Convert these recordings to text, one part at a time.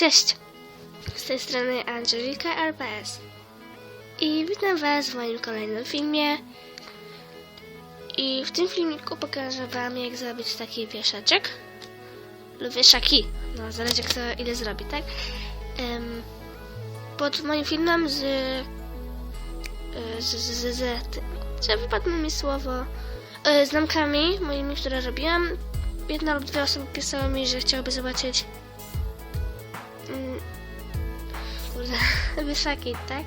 Cześć! Z tej strony Angelika RPS i witam Was w moim kolejnym filmie. I w tym filmiku pokażę Wam, jak zrobić taki wieszaczek lub wieszaki. No, zależy kto ile zrobi, tak? Em, pod moim filmem z. z. z. z. z że wypadło mi słowo. e, Znamkami moimi, które robiłam. Jedna lub dwie osoby pisały mi, że chciałyby zobaczyć kurde, wysaki, tak?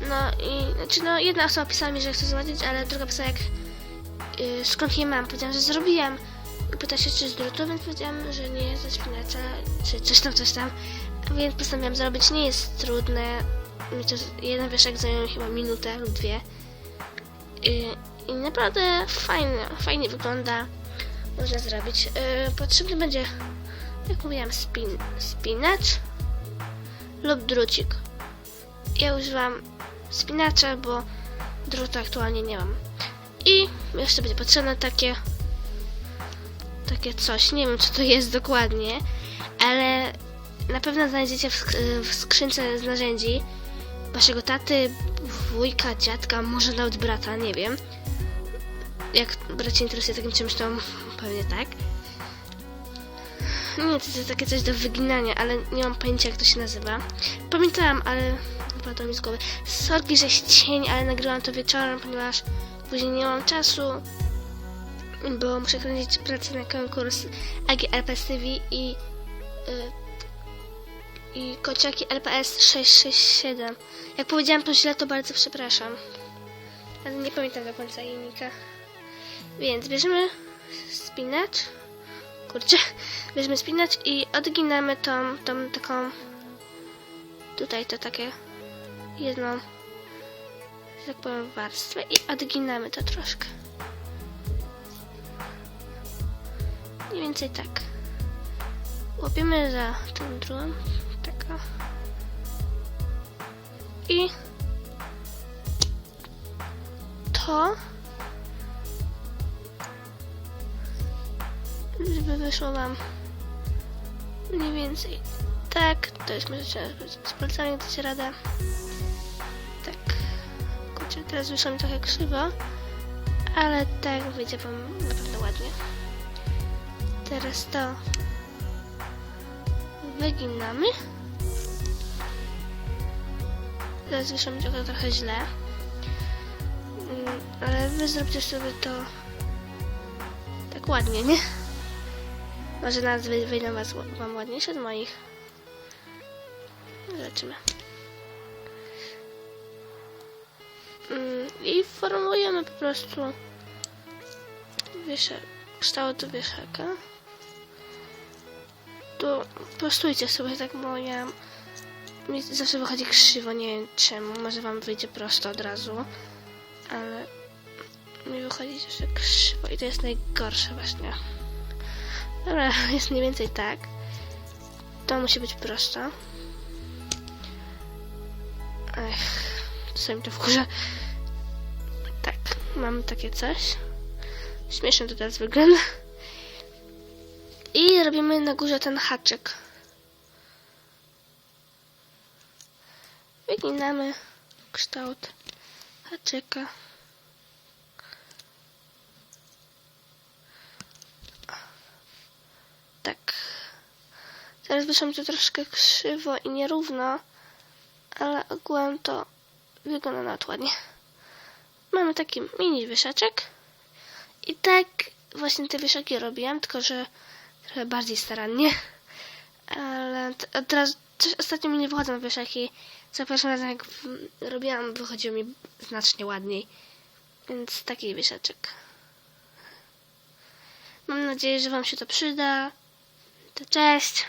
No i, znaczy no, jedna osoba pisała mi, że chce zobaczyć, ale druga pisała jak, y, skąd je mam. Powiedziałam, że zrobiłam. Pyta się, czy z drutu, więc powiedziałam, że nie, ze szpinaca, czy coś tam, coś tam. Więc postanowiłam zrobić, nie jest trudne. Mi to, jeden wieszak zajął chyba minutę lub dwie. Y, I naprawdę fajnie, fajnie wygląda. Można zrobić. Y, potrzebny będzie jak mówiłam, spin, spinacz lub drucik. Ja używam spinacza, bo drutu aktualnie nie mam. I jeszcze będzie potrzebne takie takie coś. Nie wiem, co to jest dokładnie, ale na pewno znajdziecie w, w skrzynce z narzędzi waszego taty, wujka, dziadka, może nawet brata, nie wiem. Jak brat się interesuje takim czymś, to pewnie tak. Nie, to jest takie coś do wyginania, ale nie mam pojęcia jak to się nazywa. Pamiętałam, ale wypadło mi z głowy. Sorki, że cień, ale nagrywam to wieczorem, ponieważ później nie mam czasu, bo muszę kręcić pracę na konkurs AGLPS TV i, y, i kociaki LPS 667. Jak powiedziałam to źle, to bardzo przepraszam. Ale nie pamiętam do końca imienia. Więc bierzemy spinacz kurczę, weźmy spinacz i odginamy tą, tą taką tutaj to takie jedną tak powiem warstwę i odginamy to troszkę. Mniej więcej tak. Łapiemy za tą drugą taka. I to żeby wyszło wam mniej więcej tak, to jest może trzeba z palcami dać radę. Tak. Kurczę, teraz wyszło mi trochę krzywo ale tak wyjdzie wam na pewno ładnie. Teraz to wyginamy. Teraz wyszło mi trochę, trochę źle. Mm, ale wy zrobcie sobie to tak ładnie, nie? Może nazwy wyjdą was, wam ładniejsze od moich. Zobaczymy. Mm, I formujemy po prostu wieszak, kształt wieszaka. Tu prostujcie sobie tak, bo ja mi zawsze wychodzi krzywo, nie wiem czemu, może wam wyjdzie prosto od razu, ale mi wychodzi zawsze krzywo i to jest najgorsze właśnie. Dobra, jest mniej więcej tak. To musi być prosto. Ech, czasami to wkurza. Tak, mam takie coś. Śmiesznie to teraz wygląda. I robimy na górze ten haczyk. Wyginamy kształt haczyka. Tak. Teraz wyszło mi to troszkę krzywo i nierówno, ale ogółem to wygląda nawet ładnie. Mamy taki mini wieszaczek i tak właśnie te wieszaki robiłam, tylko że trochę bardziej starannie. Ale teraz ostatnio mi nie wychodzą wieszaki. Za pierwszym razem jak robiłam, wychodziło mi znacznie ładniej. Więc taki wieszaczek. Mam nadzieję, że Wam się to przyda. To cześć.